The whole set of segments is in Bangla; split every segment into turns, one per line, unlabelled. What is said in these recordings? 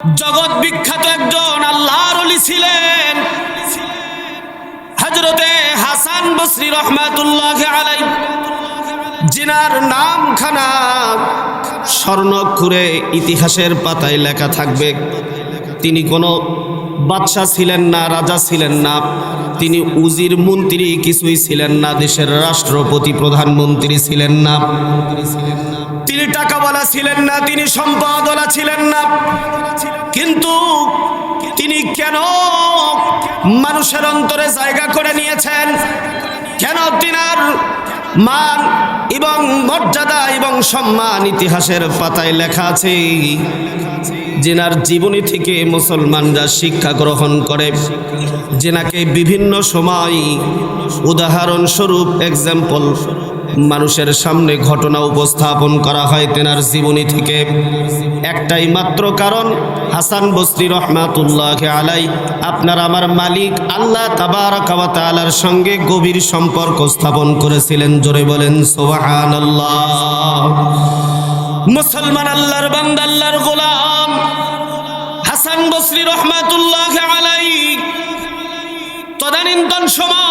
জগৎ বিখ্যাত একজন আল্লাহর ছিলেন। হজরতে হাসান বসরি রহমাতুল্লাহ আলাই জিনার নাম নামখানা স্বর্ণক্ষুরে ইতিহাসের পাতায় লেখা থাকবে। তিনি কোনো বাদশাহ ছিলেন না, রাজা ছিলেন না। তিনি উজির মন্ত্রী কিছুই ছিলেন না, দেশের রাষ্ট্রপতি, প্রধানমন্ত্রী ছিলেন না। তিনি টাকাওয়ালা ছিলেন না, তিনি সম্পদওয়ালা ছিলেন না। কিন্তু তিনি কেন মানুষের অন্তরে জায়গা করে নিয়েছেন? কেন তিনার মান এবং মর্যাদা এবং সম্মান ইতিহাসের পাতায় লেখা আছে? জেনার জীবনী থেকে মুসলমানরা শিক্ষা গ্রহণ করে। জেনাকে বিভিন্ন সময়, উদাহরণস্বরূপ এক্সাম্পল মানুষের সামনে ঘটনা উপস্থাপন করা হয় তেনার জীবনী থেকে। একটাই মাত্র কারণ, হাসান বস্রি রহমাতুল্লাহ আলাই, আপনার আমার মালিক আল্লাহ তাবারকালার সঙ্গে গভীর সম্পর্ক স্থাপন করেছিলেন। জোরে বলেন সোহান মুসলমান আল্লাহর বান্দা, আল্লাহর গোলাম। হাসান বসরি রহমাতুল্লাহ আলাই, তদানীন্তন সময়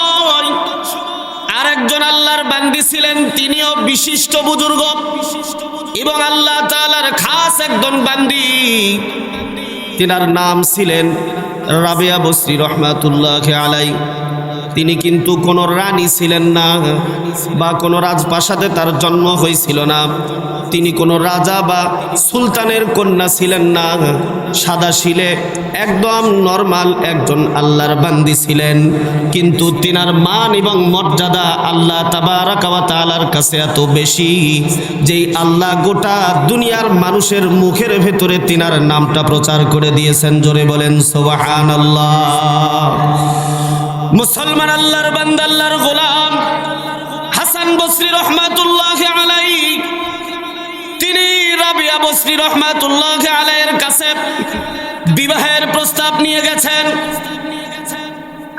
আরেকজন আল্লাহর বান্দি ছিলেন, তিনিও বিশিষ্ট বুজুর্গ। এবং আল্লাহ তালার খাস একজন বান্দি। তিনার নাম ছিলেন রাবিয়া বসরি রহমাতুল্লাহ আলাই তিনি কিন্তু কোনো রানী ছিলেন না বা কোনো রাজপ্রাসাদে তার জন্ম হয়েছিল না। তিনি কোনো রাজা বা সুলতানের কন্যা ছিলেন না। সাদা শিলে একদম নর্মাল একজন আল্লাহর বান্দি ছিলেন। কিন্তু তিনার মান এবং মর্যাদা আল্লাহ তাবারাকালার কাছে এত বেশি যেই আল্লাহ গোটা দুনিয়ার মানুষের মুখের ভেতরে তিনার নামটা প্রচার করে দিয়েছেন। জোরে বলেন সোবাহান আল্লাহ মুসলমান আল্লাহর বান্দা, আল্লাহর গোলাম হাসান বসরি রহমাতুল্লাহ আলাই তিনি রাবিয়া বসরি রহমাতুল্লাহ আলাইয়ের কাছে বিবাহের প্রস্তাব নিয়ে গেছেন।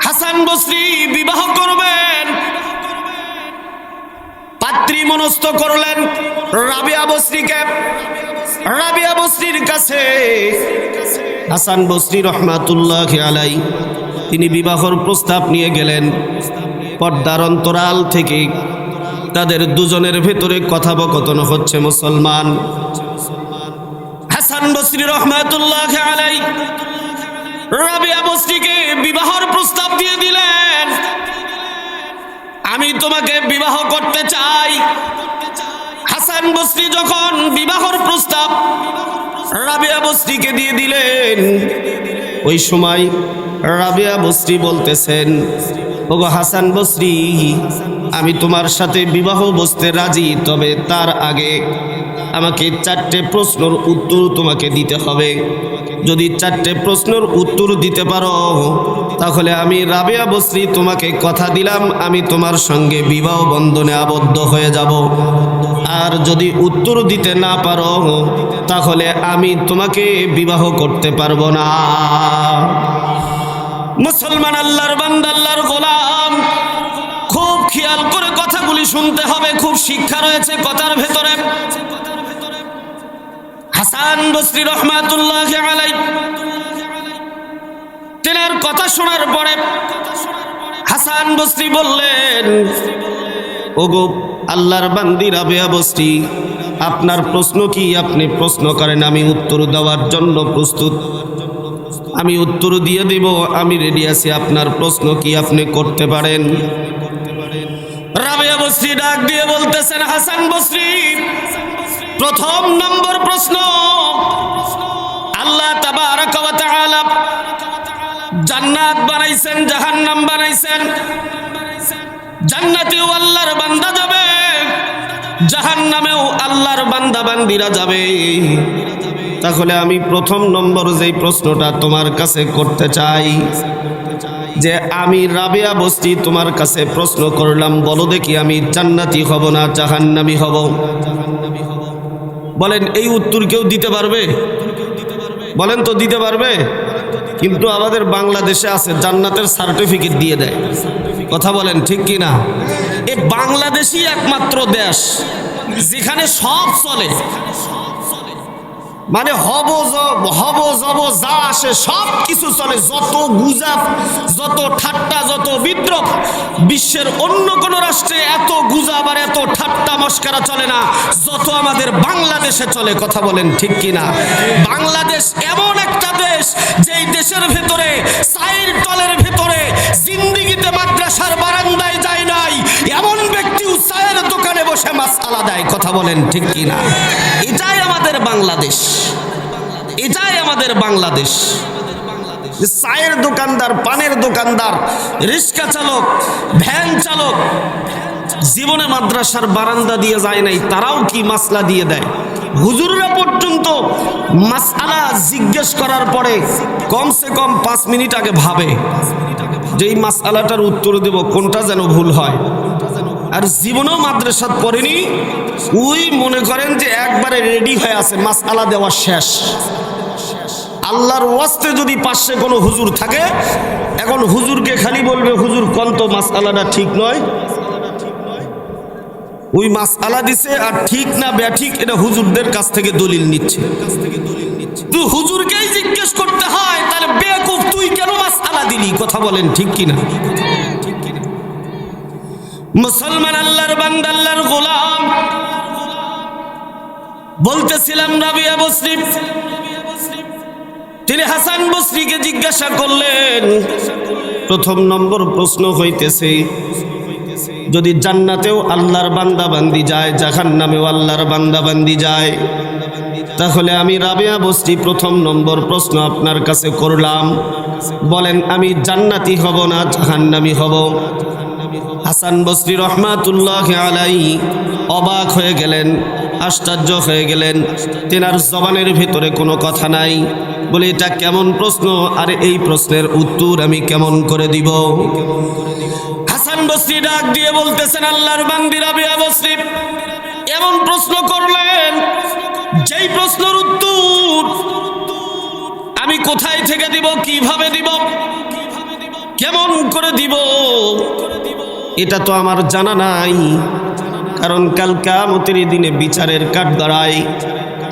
হাসান বসরি বিবাহ করবেন। পাত্রী মনস্থ করলেন রাবিয়া বসরিকে। রাবিয়া বসরির কাছে হাসান বসরি রহমাতুল্লাহ আলাই তিনি বিবাহর প্রস্তাব নিয়ে গেলেন। পর্দার অন্তরাল থেকে তাদের দুজনের ভেতরে কথোপকথন হচ্ছে মুসলমান। হাসান বসরি রহমাতুল্লাহ আলাই রাবিয়া বসরিকে বিবাহর প্রস্তাব দিয়ে দিলেন। আমি তোমাকে বিবাহ করতে চাই। হাসান বসরি যখন বিবাহর প্রস্তাব রাবিয়া বসরিকে দিয়ে দিলেন ওই সময় রাবিয়া বসরি বলতেছেন, ওগো হাসান বসরি আমি তোমার সাথে বিবাহ বসতে রাজি, তবে তার আগে আমাকে চারটে প্রশ্নর উত্তর তোমাকে দিতে হবে। যদি চারটে প্রশ্নের উত্তর দিতে পারো, তাহলে আমি রাবিয়া বসরি তোমাকে কথা দিলাম, আমি তোমার সঙ্গে বিবাহ বন্ধনে আবদ্ধ হয়ে যাব। আর যদি উত্তর দিতে না পারো তাহলে আমি তোমাকে বিবাহ করতে পারব না। মুসলমান আল্লাহর বান্দা, আল্লাহর গোলাম। খুব খেয়াল করে কথাগুলি শুনতে হবে, খুব শিক্ষা রয়েছে কথার ভেতরে। হাসান বসরি রহমাতুল্লাহ আলাই তেনার কথা শোনার পরে হাসান বসরি বললেন, ওগো আল্লাহর বান্দি রাবেয়া বসরি আপনার প্রশ্ন কি? আপনি প্রশ্ন করেন, আমি উত্তর দেওয়ার জন্য প্রস্তুত। আমি উত্তর দিয়ে দেব, আমি রেডি আছি। আপনার প্রশ্ন কি আপনি করতে পারেন? রাবেয়া বসরি ডাক দিয়ে বলতেছেন, হাসান বসরি প্রথম নম্বর প্রশ্ন। আল্লাহ জান্নাত বানাইছেন, জাহান্নাম বানাইছেন। জান্নাতেও আল্লাহর বান্দা যাবে। জাহান্নামেও আল্লাহর বান্দা বান্দিরা যাবে। তাহলে আমি প্রথম নম্বর যেই প্রশ্নটা তোমার কাছে করতে চাই, যে আমি রাবিয়া বস্তি তোমার কাছে প্রশ্ন করলাম, বলো দেখি আমি জান্নাতি হব না জাহান্নামি হব? বলেন, এই উত্তর কেউ দিতে পারবে? বলেন তো দিতে পারবে? কিন্তু আমাদের বাংলাদেশে আছে, জান্নাতের সার্টিফিকেট দিয়ে দেয়। কথা বলেন ঠিক কি না এই বাংলাদেশই একমাত্র দেশ। যেখানে সব চলে। মানে হব হব জব যা আসে সব কিছু চলে। যত গুজাব, যত ঠাট্টা, যত বিদ্রোহ, বিশ্বের অন্য কোন রাষ্ট্রে এত গুজাব আর এত ঠাট্টা মস্কারা চলে না। যত আমাদের বাংলাদেশে চলে, কথা বলেন ঠিক কিনা। বাংলাদেশ এমন একটা দেশ যেই দেশের ভেতরে সাইর তলের ভেতরে জিন্দিগিতে মাদ্রাসার বারান্দায় যায় নাই এমন ব্যক্তি চায়ের দোকানে বসে মাসালা দেয়, কথা বলেন ঠিক কিনা? এটাই আমাদের বাংলাদেশ। এটাই আমাদের বাংলাদেশ। চায়ের দোকানদার, পানের দোকানদার, রিক্সা চালক, ভ্যান চালক, জীবনে মাদ্রাসার বারান্দা দিয়ে যায় নাই, তারাও কি মাসলা দিয়ে দেয়? হুজুররা পর্যন্ত মাসআলা জিজ্ঞেস করার পরে কমসে কম পাঁচ মিনিট আগে ভাবে যে এই মাসআলাটার উত্তর দেব, কোনটা যেন ভুল হয়। আর জীবনেও মাদ্রাসাত পড়েনি। ওই মনে করেন যে একবারে রেডি হয়ে আছে মাসআলা দেওয়া শেষ। আল্লাহর ওয়াস্তে যদি পাশে কোনো হুজুর থাকে, এখন হুজুরকে খালি বলবে, হুজুর কন্ত মাসআলাটা ঠিক নয়? ওই মাস আলা দিছে, আর ঠিক না ব্যাঠিক, এটা হুজুরদের কাছ থেকে দলিল নিচ্ছে। তুই হুজুরকেই জিজ্ঞেস করতে হয়, তাহলে বেকুফ তুই কেন মাস আলা দিলি? কথা বলেন ঠিক কিনা? মুসলমান আল্লাহর বান্দা, আল্লাহর গোলাম। বলতেছিলাম রাবিয়া বসরি তিনি হাসান বসরিকে জিজ্ঞাসা করলেন, প্রথম নম্বর প্রশ্ন হইতেছে, যদি জান্নাতেও আল্লাহর বান্দা বান্দি যায় জাহান নামেও আল্লাহর বান্দা বান্দি যায়, তাহলে আমি রাবেয়া বস্তি প্রথম নম্বর প্রশ্ন আপনার কাছে করলাম। বলেন, আমি জান্নাতি হব না জাহান্নামি হব? হাসান বসরি রহমাতুল্লাহ আলাই অবাক হয়ে গেলেন, আশ্চর্য হয়ে গেলেন। তেনার জবানের ভেতরে কোনো কথা নাই। বলে, এটা কেমন প্রশ্ন? আর, এই প্রশ্নের উত্তর আমি কেমন করে দিব? হাসান বসরি ডাক দিয়ে বলতেছেন, আল্লাহর বান্দিরা বিয়া এমন প্রশ্ন করলেন, যেই প্রশ্নের উত্তর আমি কোথায় থেকে দিব, কীভাবে দিব, কেমন করে দিব? এটা তো আমার জানা নাই। কারণ কাল কামতের দিনে বিচারের কাঠগড়ায়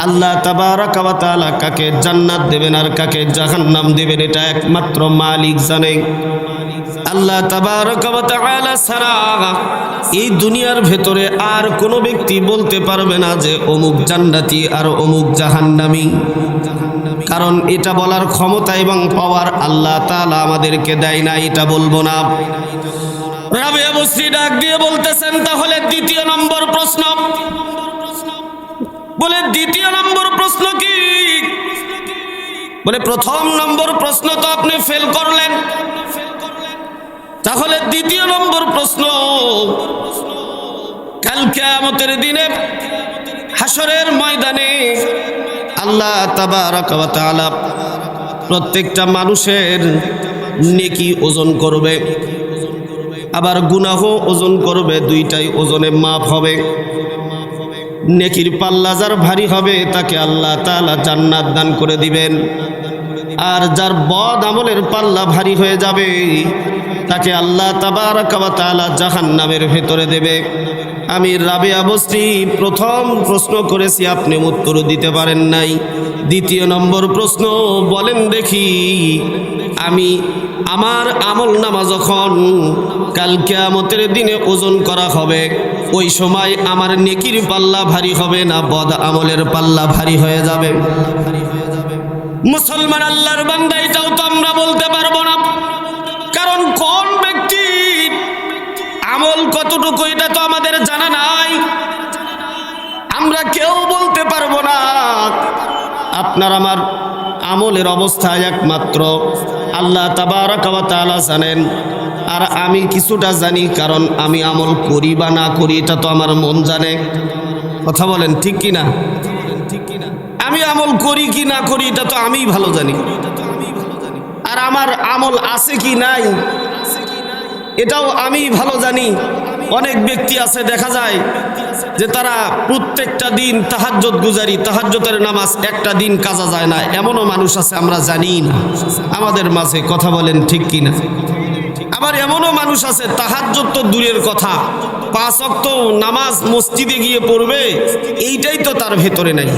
আল্লাহ তাবারাকালা কাকে জান্নাত দেবেন আর কাকে জাহান্নাম দেবেন, এটা একমাত্র মালিক জানে। আল্লাহ তাবারাকালা ছাড়া এই দুনিয়ার ভেতরে আর কোনো ব্যক্তি বলতে পারবে না যে অমুক জান্নাতি আর অমুক জাহান্নামি। কারণ এটা বলার ক্ষমতা এবং পাওয়ার আল্লাহ তালা আমাদেরকে দেয় না, এটা বলব না। রাবিয়া বসরি ডাক দিয়ে বলতেছেন, তাহলে দ্বিতীয় নম্বর প্রশ্ন। বলে, দ্বিতীয় নম্বর প্রশ্ন কি? বলে, প্রথম নম্বর প্রশ্ন তো আপনি ফেল করলেন। তাহলে দ্বিতীয় নম্বর প্রশ্ন, কাল কেয়ামতের দিনে হাসরের ময়দানে আল্লাহ তাবারাক ওয়া তাআলা প্রত্যেকটা মানুষের নেকি ওজন করবে। আবার গুনাহ ওজন করবে, দুইটাই ওজনে মাপ হবে। নেকির পাল্লা যার ভারী হবে, তাকে আল্লাহ তাআলা জান্নাত দান করে দিবেন। আর যার বদ আমলের পাল্লা ভারী হয়ে যাবে, তাকে আল্লাহ তাবারাকালা জাহান নামের ভেতরে দেবে। আমি রাবেয়া বস্তি, প্রথম প্রশ্ন করেছি, আপনি উত্তর দিতে পারেন নাই। দ্বিতীয় নম্বর প্রশ্ন, বলেন দেখি, আমি আমার আমল নামা যখন কাল কেয়ামতের দিনে ওজন করা হবে। ওই সময় আমার নেকির পাল্লা ভারী হবে না বদ আমলের পাল্লা ভারী হয়ে যাবে। মুসলমান আল্লাহর বান্দা এটাও তো আমরা বলতে পারব না। কারণ কোন ব্যক্তি আমল কতটুকু এটা তো আমাদের জানা নাই। আমরা কেউ বলতে পারব না। আপনার আমার আমলের অবস্থা একমাত্র। আল্লাহ তাবারাকালা জানেন, আর আমি কিছুটা জানি, কারণ আমি আমল করি বা না করি, এটা তো আমার মন জানে। কথা বলেন, ঠিক কি না আমি আমল করি কি না করি, এটা তো আমিই ভালো জানি। আর আমার আমল আছে কি নাই, এটাও আমি ভালো জানি। অনেক ব্যক্তি আছে, দেখা যায় যে তারা প্রত্যেকটা দিন তাহাজ্জত গুজারি তাহাজ্জতের নামাজ একটা দিন কাজা যায় না। এমনও মানুষ আছে, আমরা জানি না। আমাদের মাঝে কথা বলেন ঠিক কি না আবার এমনও মানুষ আছে তাহাজ্জত তো দূরের কথা। পাঁচ অক্ত নামাজ মসজিদে গিয়ে পড়বে, এইটাই তো তার ভেতরে নাই।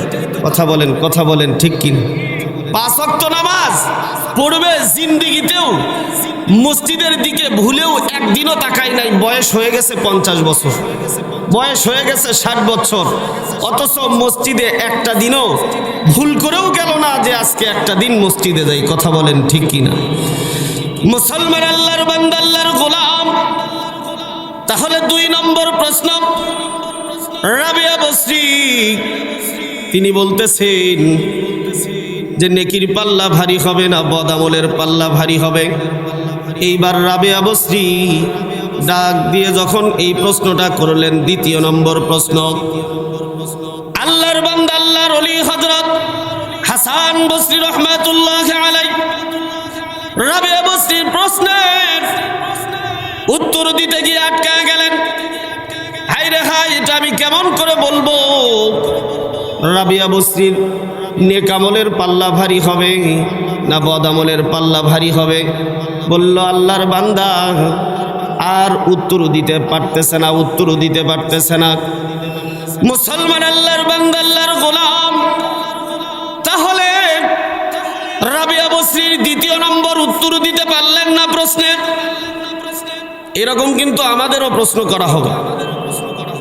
কথা বলেন কথা বলেন ঠিক কিনা? পাঁচ অক্ত নামাজ পড়বে জিন্দিগিতেও, মসজিদের দিকে ভুলেও একদিনও তাকাই নাই, বয়স হয়ে গেছে পঞ্চাশ বছর। বয়স হয়ে গেছে ষাট বছর, অথচ মসজিদে একটা দিনও ভুল করেও গেল না যে আজকে একটা দিন মসজিদে যাই, কথা বলেন ঠিক কিনা মুসলমান আল্লাহর বান্দা, আল্লাহর গোলাম। তাহলে দুই নম্বর প্রশ্ন, রাবিয়া বসরি, তিনি বলতেছেন যে নেকির পাল্লা ভারী হবে না বদামলের পাল্লা ভারী হবে। এইবার রাবেয়া বসরি ডাক দিয়ে যখন এই প্রশ্নটা করলেন, দ্বিতীয় নম্বর প্রশ্ন। আল্লাহর বান্দা, আল্লাহর অলি হজরত হাসান বসরি রহমাতুল্লাহ আলাই রাবেয়া বসরির প্রশ্নের উত্তর দিতে গিয়ে আটকা গেলেন। হাই রে হাই এটা আমি কেমন করে বলব? রাবিয়া বসরির নেকামলের পাল্লা ভারী হবে, না বদামলের পাল্লা ভারী হবে। বলল, আল্লাহর বান্দা, আর উত্তর দিতে পারতেছে না, উত্তর দিতে পারতেছে না। মুসলমান আল্লাহর বান্দা, আল্লাহর গোলাম। তাহলে রাবিয়া বসরির দ্বিতীয় নম্বর উত্তর দিতে পারলেন না প্রশ্নের এরকম কিন্তু আমাদেরও প্রশ্ন করা হবে।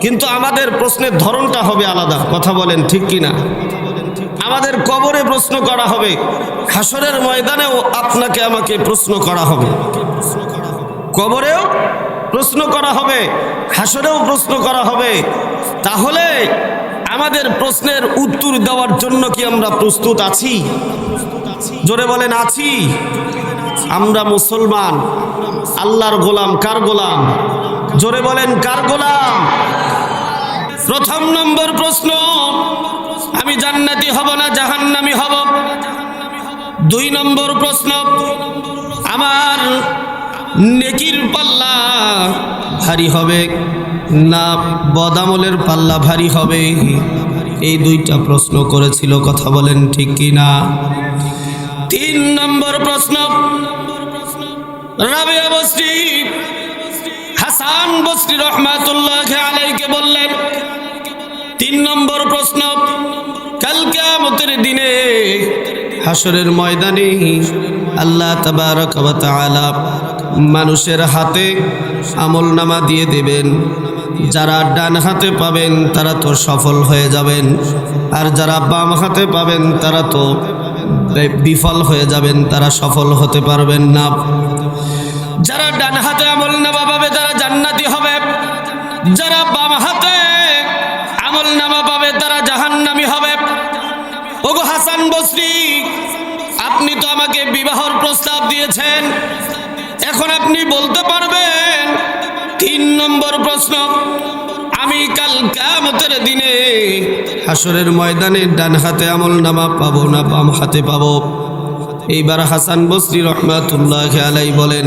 কিন্তু আমাদের প্রশ্নের ধরনটা হবে আলাদা, কথা বলেন ঠিক কিনা? আমাদের কবরে প্রশ্ন করা হবে। হাসরের ময়দানেও আপনাকে আমাকে প্রশ্ন করা হবে। কবরেও প্রশ্ন করা হবে হাসরেও প্রশ্ন করা হবে। তাহলে আমাদের প্রশ্নের উত্তর দেওয়ার জন্য কি আমরা প্রস্তুত আছি? জোরে বলেন, আছি। আমরা মুসলমান। আল্লাহর গোলাম কার গোলাম? জোরে বলেন, কার গোলাম? প্রথম নম্বর প্রশ্ন। আমি জান্নাতি হব না জাহান্নামি হব? দুই নম্বর প্রশ্ন, আমার নেকির পাল্লা ভারী হবে না বদামলের পাল্লা ভারী হবে? এই দুইটা প্রশ্ন করেছিল, কথা বলেন ঠিক কি না তিন নম্বর প্রশ্ন, রাবিয়া বস্তি হাসান বস্তি রহমাতুল্লাহ আলাইকে বললেন তিন নম্বর প্রশ্ন কালকে কিয়ামতের দিনে হাসরের ময়দানে আল্লাহ তাবারক তাআলা মানুষের হাতে আমল নামা দিয়ে দেবেন। যারা ডান হাতে পাবেন, তারা তো সফল হয়ে যাবেন। আর যারা বাম হাতে পাবেন, তারা তো বিফল হয়ে যাবেন, তারা সফল হতে পারবেন না। যারা ডান হাতে আমল নামা পাবে, তারা জান্নাতি হবে। যারা প্রস্তাব দিয়েছেন। এখন আপনি বলতে পারবেন, তিন নম্বর প্রশ্ন, আমি কাল কামতের দিনে হাসরের ময়দানে ডান হাতে আমল নামা পাবো না বাম হাতে পাবো? এইবার হাসান বসরি রহমাতুল্লাহ আলাই বলেন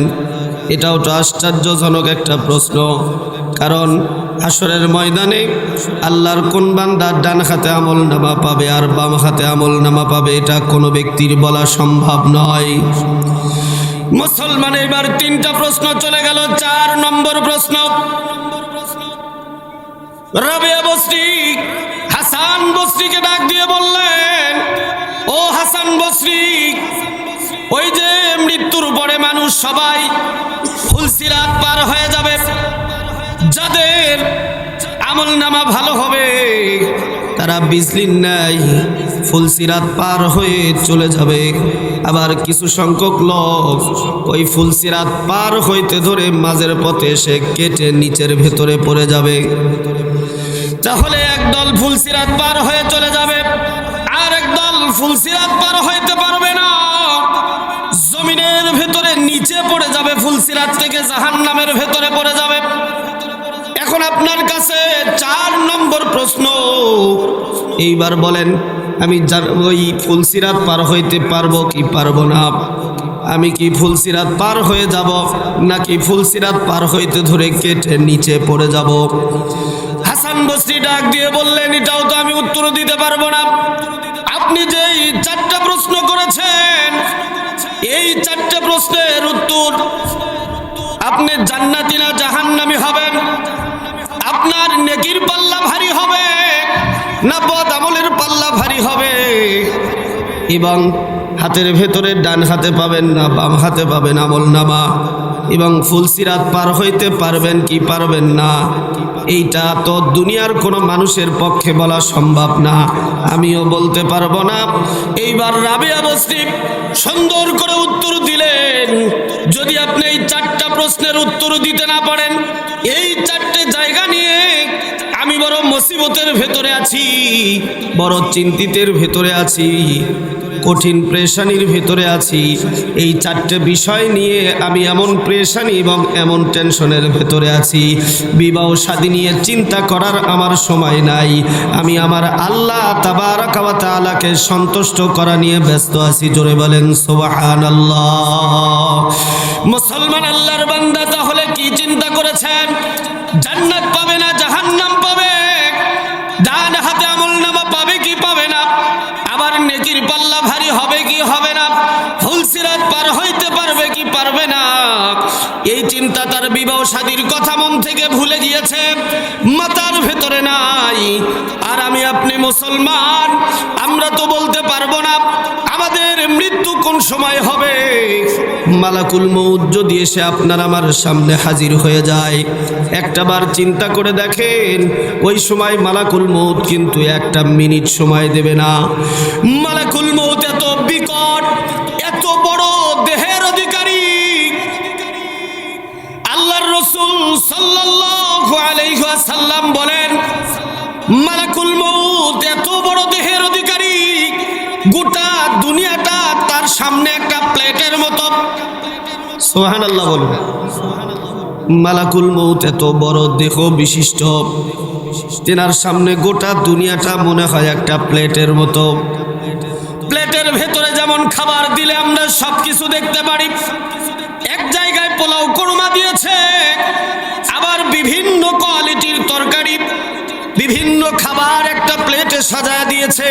এটাও তো আশ্চর্যজনক একটা প্রশ্ন। কারণ আসরের ময়দানে আল্লাহর কোন বান্দার ডান হাতে আমল নামা পাবে আর বাম হাতে আমল নামা পাবে, এটা কোনো ব্যক্তির বলা সম্ভব নয়। মুসলমান এবার তিনটা প্রশ্ন চলে গেল, চার নম্বর প্রশ্ন। রাবেয়া বস্রি হাসান বস্রিকে ডাক দিয়ে বললেন, ও হাসান বস্রি ওই যে মৃত্যুর পরে মানুষ সবাই ফুলসিরাত পার হয়ে যাবে। যাদের আমল নামা ভালো হবে, তারা বিজলিন নাই ফুলসিরাত পার হয়ে চলে যাবে। আবার কিছু সংখ্যক লোক ওই ফুলসিরাত পার হইতে ধরে মাঝের পথে এসে কেটে নিচের ভেতরে পড়ে যাবে। তাহলে একদল ফুলসিরাত পার হয়ে চলে যাবে, আর একদল ফুলসিরাত পার হইতে পারবে না। নিচে পড়ে যাবে ফুলসিরাত থেকে জাহান নামের ভেতরে পড়ে যাবে। এখন আপনার কাছে চার নম্বর প্রশ্ন। এইবার বলেন, আমি ওই ফুলসিরাত পার হইতে পারব কি পারব না? আমি কি ফুলসিরাত পার হয়ে যাব, নাকি ফুলসিরাত পার হইতে ধরে কেটে নিচে পড়ে যাব? হাসান বস্রি ডাক দিয়ে বললেন, এটাও তো আমি উত্তর দিতে পারব না। আপনি যেই চারটা প্রশ্ন করেছেন এই চারটে প্রশ্নের উত্তর, আপনি জান্নাতি না জাহান্নামি হবেন। আপনার নেকির পাল্লা ভারী হবে, না বদ আমলের পাল্লা ভারী হবে। এবং হাতের ভেতরে ডান হাতে পাবেন না বাম হাতে পাবেন আমল নামা। এবং ফুলসিরাত পার হইতে পারবেন কি পারবেন না, এইটা তো দুনিয়ার কোনো মানুষের পক্ষে বলা সম্ভব না। আমিও বলতে পারব না। এইবার রাবিয়া মুসলিম সুন্দর করে উত্তর দিলেন। যদি আপনি এই চারটা প্রশ্নের উত্তর দিতে না পারেন, এই মুসিবতের ভেতরে আছি, বড় চিন্তিতের ভেতরে আছি, কঠিন প্রেশানির ভেতরে আছি। এই চারটে বিষয় নিয়ে আমি এমন প্রেশানি এবং এমন টেনশনের ভেতরে আছি। বিবাহ শাদী নিয়ে চিন্তা করার আমার সময় নাই। আমি আমার আল্লাহ তাবারাকাওয়া তাআলাকে সন্তুষ্ট করা নিয়ে ব্যস্ত আছি। জোরে বলেন, সুবহানাল্লাহ। মুসলমান আল্লাহর বান্দা তাহলে কি চিন্তা করেছেন? জান্নাত চিন্তা তার বিবাহ শাদীর কথা মন থেকে ভুলে গিয়েছে। মাতার ভেতরে নাই। আর আমি আপনি মুসলমান, আমরা তো বলতে পারব না আমাদের মৃত্যু কোন সময় হবে। মালাকুল মৌত যদি এসে আপনার আমার সামনে হাজির হয়ে যায়, একটা বার চিন্তা করে দেখেন, ওই সময় মালাকুল মৌত কিন্তু একটা মিনিট সময় দেবে না। মালাকুল মৌত ওয়াসাল্লাম বলেন, মালাকুল মৌত এত বড় দেহের অধিকারী। গোটা দুনিয়াটা তার সামনে একটা প্লেটের মতো। সুবহানাল্লাহ বলুন। মালাকুল মৌত এত বড় দেহ বিশিষ্ট। তেনার সামনে গোটা দুনিয়াটা মনে হয় একটা প্লেটের মতো। প্লেটের ভেতরে যেমন খাবার দিলে আমরা সব কিছু দেখতে পারি। এক জায়গায় পোলাও কোরমা দিয়েছে, আবার বিভিন্ন তরকারি বিভিন্ন খাবার একটা প্লেটে সাজায় দিয়েছে।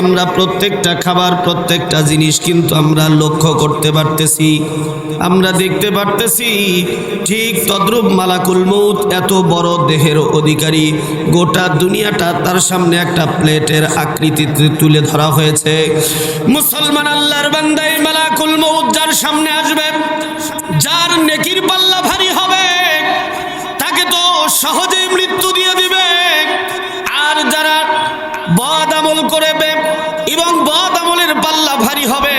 আমরা প্রত্যেকটা খাবার, প্রত্যেকটা জিনিস কিন্তু আমরা লক্ষ্য করতে পারতেছি। আমরা দেখতে পারতেছি, ঠিক তদ্রুপ মালাকুল মৌত এত বড় দেহের অধিকারী, গোটা দুনিয়াটা তার সামনে একটা প্লেটের আকৃতিতে তুলে ধরা হয়েছে। মুসলমান আল্লাহর বান্দাই মালাকুল মৌত যার সামনে আসবে, যার নেকির পাল্লা ভারী হবে, তাকে তো সহজেই মৃত্যু দিয়ে দিবে। আমল করবে এবং বদ আমলের পাল্লা ভারী হবে।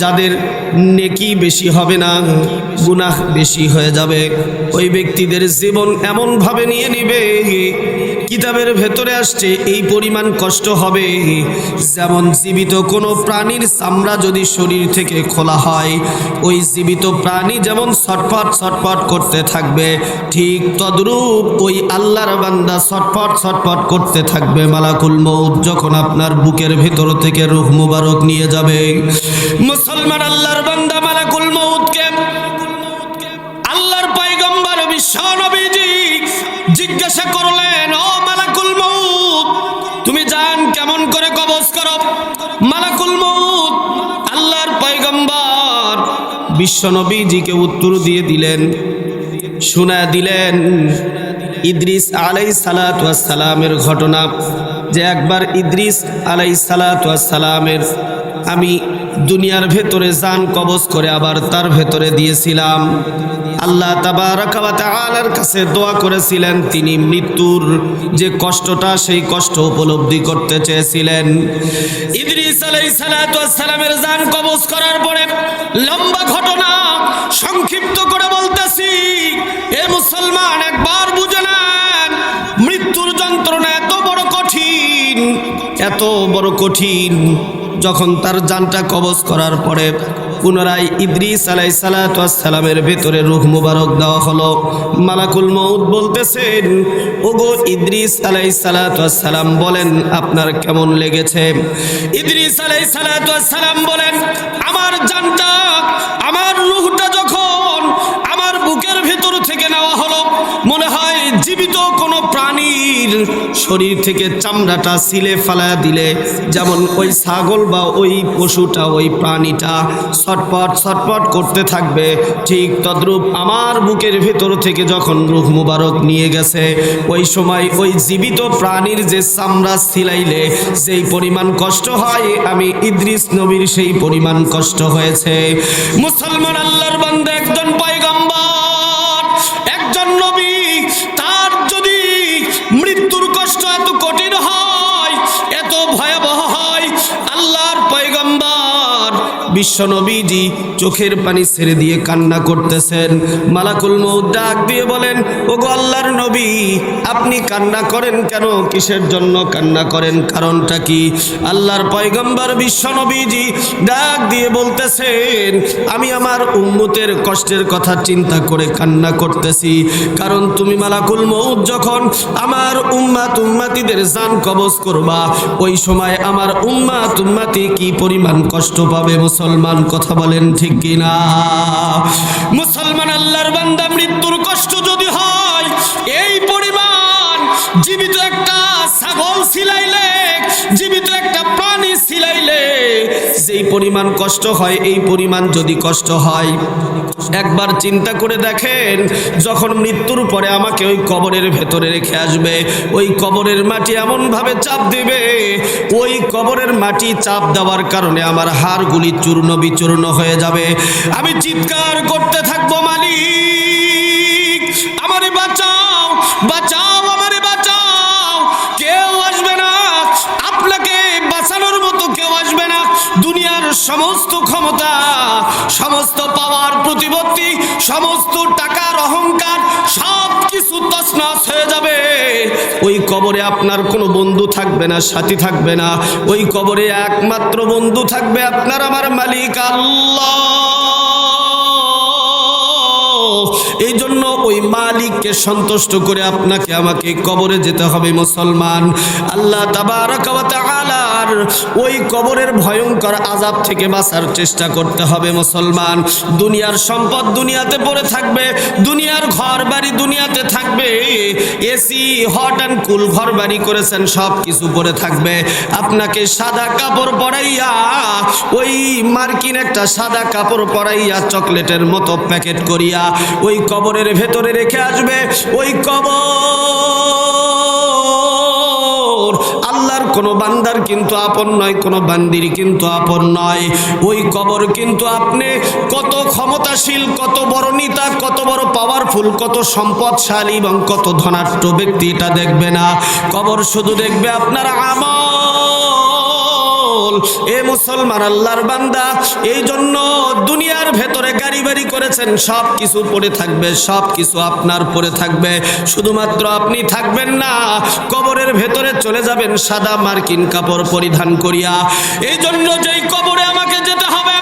যাদের নেকি বেশি হবে না, গুনাহ বেশি হয়ে যাবে। ওই ব্যক্তিদের জীবন এমনভাবে নিয়ে নিবে কিতাবের ভেতরে আসছে, এই পরিমাণ কষ্ট হবে। যেমন জীবিত কোনো প্রাণীর চামড়া যদি শরীর থেকে খোলা হয়, ওই জীবিত প্রাণী যেমন ছটফট ছটফট করতে থাকবে, ঠিক তদ্রূপ ওই আল্লাহর বান্দা ছটফট ছটফট করতে থাকবে মালাকুল মৌত যখন আপনার বুকের ভেতর থেকে রুহ মুবারক নিয়ে যাবে। মুসলমান আল্লাহর বান্দা মালাকুল মৌতকে আল্লাহর পয়গম্বর বিশ্ব নবীজি জিজ্ঞাসা করলেন, ও মালাকুল মৌত তুমি জান কেমন করে কবজ করো? মালাকুল মৌত আল্লাহর পয়গম্বর বিশ্ব নবীজিকে উত্তর দিয়ে দিলেন, শোনা দিলেন, ইদ্রিস আলাই সালামের ঘটনা যে একবার ইদ্রিস আলাই সালামের আমি দুনিয়ার ভেতরে জান কবজ করে আবার তার ভেতরে দিয়েছিলাম। আল্লাহ তাবার কাছে দোয়া করেছিলেন, তিনি মৃত্যুর যে কষ্টটা, সেই কষ্ট উপলব্ধি করতে চেয়েছিলেন। ইদ্রিস আলাই সালামের জান কবজ করার পরে লম্বা ঘটনা সংক্ষিপ্ত করে বলতেছি। এ মুসলমান একবার বুঝে নেন, মৃত্যুর যন্ত্রণা এত বড় কঠিন, এত বড় কঠিন। যখন তার জানটা কবজ করার পরে পুনরায় ইদ্রিস আলাই সালামের ভেতরে রুখ মুবারক দেওয়া হলো। মালাকুল মৌদ বলতেছেন, ওগো ইদ্রিস আলাই সালাম বলেন, আপনার কেমন লেগেছে? ইদ্রিস আলাই সালাম বলেন, আমার জানটা, আমার রুহটা যখন আমার বুকের ভেতর থেকে নেওয়া হলো, মনে হয় জীবিত কোনো প্রাণীর শরীর থেকে চামড়াটা সিলে ফালায়া দিলে যেমন ওই ছাগল বা ওই পশুটা, ওই প্রাণীটা ছটপট ছটপট করতে থাকবে, ঠিক তদ্রূপ আমার বুকের ভেতর থেকে যখন রুহ মুবারক নিয়ে গেছে, ওই সময় ওই জীবিত প্রাণীর যে চামড়া সিলাইলে যেই পরিমাণ কষ্ট হয়, আমি ইদ্রিস নবীর সেই পরিমাণ কষ্ট হয়েছে। মুসলমান আল্লাহর বান্দা একজন বিশ্ব নবীজি চোখের পানি ছেড়ে দিয়ে কান্না করতেছেন। মালাকুল মৌদ ডাক দিয়ে বলেন, ওগো আল্লাহর নবী, আপনি কান্না করেন কেন? কিসের জন্য কান্না করেন? কারণটা কি? আল্লাহর পয়গম্বর বিশ্ব নবীজি ডাক দিয়ে বলতেছেন, আমি আমার উম্মতের কষ্টের কথা চিন্তা করে কান্না করতেছি। কারণ তুমি মালাকুল মৌদ যখন আমার উম্মা তুম্মাতিদের জান কবজ করবা, ওই সময় আমার উম্মা তুম্মাতি কি পরিমাণ কষ্ট পাবে মুসলমান কথা বলেন ঠিক কিনা? মুসলমান আল্লাহর বান্দা মৃত্যুর কষ্ট যদি হয়, এই পরিমাণ জীবিত একটা ছাগল সিলাইলে জীবিত একটা যেই পরিমাণ কষ্ট হয়, এই পরিমাণ যদি কষ্ট হয়। একবার চিন্তা করে দেখেন, যখন মৃত্যুর পরে আমাকে ওই কবরের ভেতরে রেখে আসবে, ওই কবরের মাটি এমনভাবে চাপ দেবে, ওই কবরের মাটি চাপ দেওয়ার কারণে আমার হাড়গুলি চূর্ণ বিচূর্ণ হয়ে যাবে। আমি চিৎকার করতে থাকব, মালিক। আমারে বাঁচাও বাঁচাও আমারে দুনিয়ার সমস্ত ক্ষমতা, সমস্ত পাওয়ার প্রতিপত্তি, সমস্ত টাকার অহংকার সব কিছু তছনছ হয়ে যাবে। ওই কবরে আপনার কোনো বন্ধু থাকবে না, সাথী থাকবে না। ওই কবরে একমাত্র বন্ধু থাকবে আপনার, আমার মালিক আল্লাহ। এই জন্য ওই মালিককে সন্তুষ্ট করে আপনাকে আমাকে কবরে যেতে হবে, মুসলমান। আল্লাহ তাআলার ওই কবরের ভয়ঙ্কর আজাব থেকে বাঁচার চেষ্টা করতে হবে, মুসলমান। দুনিয়ার সম্পদ দুনিয়াতে পড়ে থাকবে, দুনিয়ার ঘর বাড়ি দুনিয়াতে থাকবে, এসি, হট অ্যান্ড কুল ঘর বাড়ি করেছেন সব কিছু পরে থাকবে। আপনাকে সাদা কাপড় পরাইয়া, ওই মার্কিন একটা সাদা কাপড় পরাইয়া চকলেটের মতো প্যাকেট করিয়া ওই কবরের ভেতরে রেখে আসবে। ওই কবর আল্লাহর কোনো বান্দার কিন্তু আপন নয়, কোনো বান্দির কিন্তু আপন নয়। ওই কবর কিন্তু আপনি কত ক্ষমতাশীল, কত বড় নেতা, কত বড় পাওয়ারফুল কত সম্পদশালী এবং কত ধনাঢ্য ব্যক্তি, এটা দেখবে না। কবর শুধু দেখবে আপনার আমল। এ মুসলমান, আল্লাহর বান্দা এই জন্য দুনিয়ার ভেতরে গাড়ি বাড়ি করেছেন, সব কিছু পড়ে থাকবে, সব কিছু আপনার পরে থাকবে। শুধুমাত্র আপনি থাকবেন না, কবরের ভেতরে চলে যাবেন, সাদা মার্কিন কাপড় পরিধান করিয়া। এই জন্য যেই কবরে আমাকে যেতে হবে,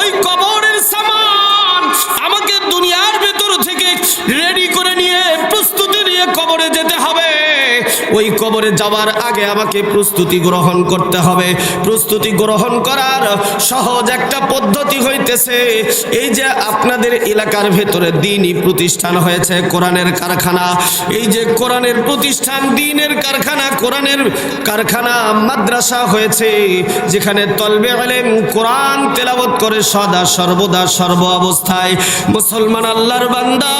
ওই কবরের সামান আমাকে দুনিয়ার ভেতর থেকে রেডি করে নিয়ে, প্রস্তুতি নিয়ে কবরে যেতে হবে। ওই কবরে যাওয়ার আগে আমাকে প্রস্তুতি গ্রহণ করতে হবে। প্রস্তুতি গ্রহণ করার সহজ একটা পদ্ধতি হইতেছে, এই যে আপনাদের এলাকার ভেতরে দিনই প্রতিষ্ঠান হয়েছে কোরআনের কারখানা। এই যে কোরআনের প্রতিষ্ঠান দিনের কারখানা, কোরআনের কারখানা মাদ্রাসা হয়েছে, যেখানে তলবে আলেম কোরআন তেলাবত করে সদা সর্বদা সর্ব অবস্থায়। মুসলমান আল্লাহর বান্দা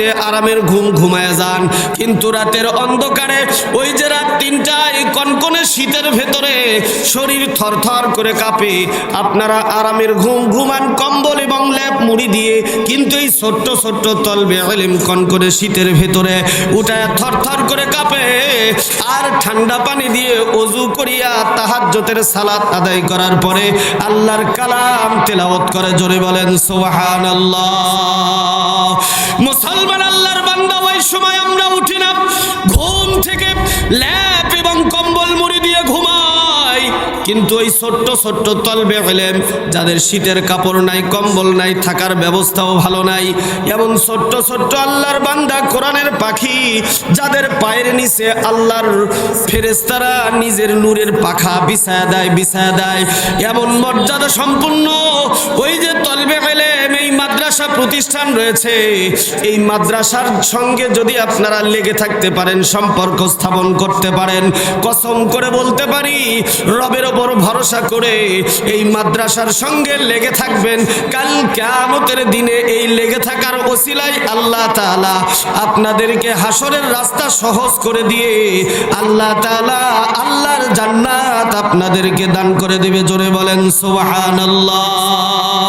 তো বাড়িতে আরামের ঘুম ঘুমায় যান। কিন্তু রাতের অন্ধকারে ওই যে রাত তিনটায় কনকনে শীতের ভেতরে শরীর থরথর করে কাঁপে। আপনারা আরামের ঘুম ঘুমান কম্বল এবং ল্যাপ মুড়ি দিয়ে কিন্তু এই ছোট্ট ছোট্ট তলবে আলিম কনকনে শীতের ভেতরে উঠায় থরথর করে কাঁপে। আর ঠান্ডা পানি দিয়ে অজু করিয়া তাহাজ্জতের সালাত আদায় করার পরে আল্লাহর কালাম তেলাওয়াত করে। জোরে বলেন সোহান আল্লাহ মুসলমান ল্যাপ এবং কম্বল কিন্তু ওই ছোট্ট ছোট্ট তলবে হলেন যাদের শীতের কাপড় নাই, কম্বল নাই, থাকার ব্যবস্থাও ভালো নাই। এমন ছোট্ট ছোট্ট আল্লাহর বান্দা, কোরআনের পাখি, যাদের পায়ের নিচে আল্লাহর ফেরেস্তারা নিজের নূরের পাখা বিছায়া দেয় বিছায়া দেয়। এমন মর্যাদা সম্পূর্ণ ওই যে তলবে এলেম এই মাদ্রাসা প্রতিষ্ঠান রয়েছে। এই মাদ্রাসার সঙ্গে যদি আপনারা লেগে থাকতে পারেন, সম্পর্ক স্থাপন করতে পারেন, কসম করে বলতে পারি, রবের ওপর ভরসা করে এই মাদ্রাসার সঙ্গে লেগে থাকবেন। কাল কেমতের দিনে এই লেগে থাকার ওসিলাই আল্লাহ তালা আপনাদেরকে হাসরের রাস্তা সহজ করে দিয়ে আল্লাহ তালা আল্লাহর জান্নাত আপনাদেরকে দান করে দেবে। জোরে বলেন, সুবহানাল্লাহ।